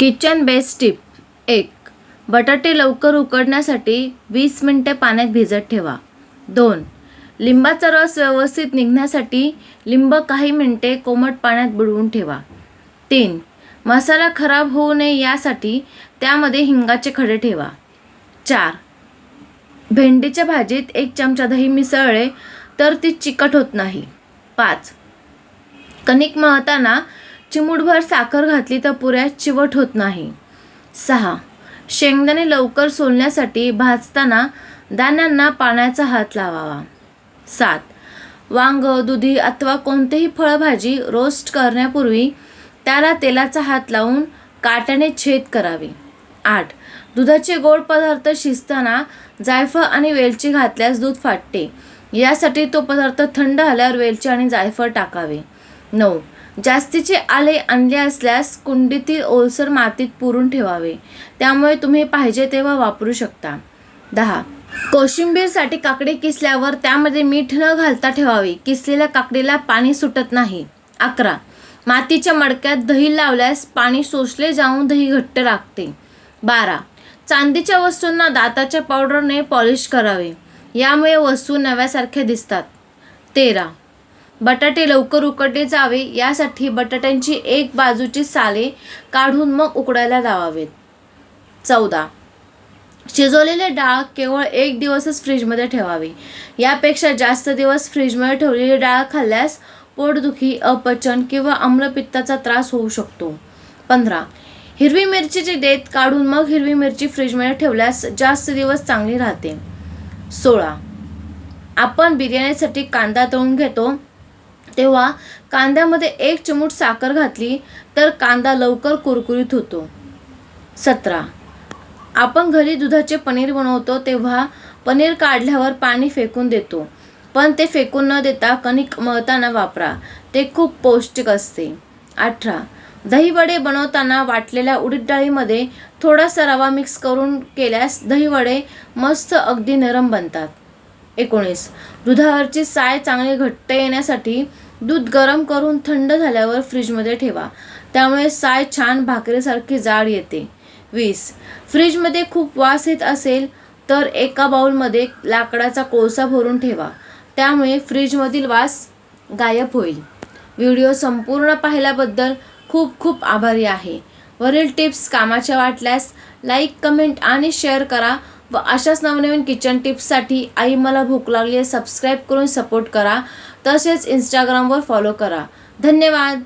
Kitchen best tip. एक बटाटे लवकर उकडण्यासाठी वीस मिनटे पाण्यात भिजत ठेवा. दोन लिंबाचा रस व्यवस्थित निघण्यासाठी लिंब काही मिनटे कोमट पाण्यात बुडवून ठेवा. तीन मसाला खराब होऊ नये यासाठी त्यामध्ये हिंगाचे खडे ठेवा. चार भेंडीच्या भाजीत एक चमचा दही मिसळले तर ती चिकट होत नाही. पाच कणिक मळताना चिमूटभर साखर घातली तर पुऱ्या चिवट होत नाही. सहा. शेंगदाणे लवकर सोलण्यासाठी भाजताना दाण्यांना पाण्याचा हात लावावा. सात. वांग दुधी अथवा कोणतेही फळभाजी रोस्ट करण्यापूर्वी त्याला तेलाचा हात लावून काट्याने छेद करावे. आठ. दुधाचे गोड पदार्थ शिजताना जायफळ आणि वेलची घातल्यास दूध फाटते. यासाठी तो पदार्थ थंड आल्यावर वेलची आणि जायफळ टाकावे. नऊ जास्तीचे आले आणले असल्यास कुंडीतील ओलसर मातीत पुरून ठेवावे. त्यामुळे तुम्ही पाहिजे तेव्हा वापरू शकता. दहा. कोशिंबीरसाठी काकडी किसल्यावर त्यामध्ये मीठ न घालता ठेवावी. किसलेल्या काकडीला पाणी सुटत नाही. अकरा. मातीच्या मडक्यात दही लावल्यास पाणी सोसले जाऊन दही घट्ट लागते बारा. चांदीच्या वस्तूंना दाताच्या पावडरने पॉलिश करावे. यामुळे वस्तू नव्यासारख्या दिसतात. तेरा. बटाटे लवकर उकडले जावे यासाठी बटाट्यांची एक बाजूची साले काढून मग उकडायला लावावेत. चौदा. शिजवलेले डाळ केवळ एक दिवसच फ्रीजमध्ये ठेवावी. यापेक्षा जास्त दिवस फ्रीजमध्ये ठेवलेली डाळ खाल्ल्यास पोटदुखी अपचन किंवा आम्लपित्ताचा त्रास होऊ शकतो. पंधरा. हिरवी मिरचीचे देत काढून मग हिरवी मिरची फ्रीजमध्ये ठेवल्यास जास्त दिवस चांगली राहते. सोळा. आपण बिर्याणीसाठी कांदा तळून घेतो. तेव्हा कांद्यामध्ये एक चिमूट साखर घातली तर कांदा लवकर कुरकुरीत होतो. सतरा. आपण घरी दुधाचे पनीर बनवतो तेव्हा पनीर काढल्यावर पाणी फेकून देतो. पण ते फेकून न देता कणिक मळताना वापरा. ते खूप पौष्टिक असते. अठरा. दहीवडे बनवताना वाटलेल्या उडीद डाळीमध्ये थोडासा रवा मिक्स करून केल्यास दहीवडे मस्त अगदी नरम बनतात. एकोणीस. दुधावरची साय चांगली घट्ट येण्यासाठी दूध गरम करून थंड झाल्यावर फ्रीजमध्ये ठेवा. त्यामुळे साय छान भाकरीसारखी जाड येते. वीस. फ्रीजमध्ये खूप वास येत असेल तर एका बाउलमध्ये लाकडाचा कोळसा भरून ठेवा. त्यामुळे फ्रीजमधील वास गायब होईल. व्हिडिओ संपूर्ण पाहिल्याबद्दल खूप खूप आभारी आहे. वरील टिप्स कामाच्या वाटल्यास लाईक कमेंट आणि शेअर करा. व अशाच नवनवीन किचन टिप्ससाठी आई मला भूक लागली आहे सबस्क्राईब करून सपोर्ट करा. तसेच इंस्टाग्रामवर फॉलो करा. धन्यवाद.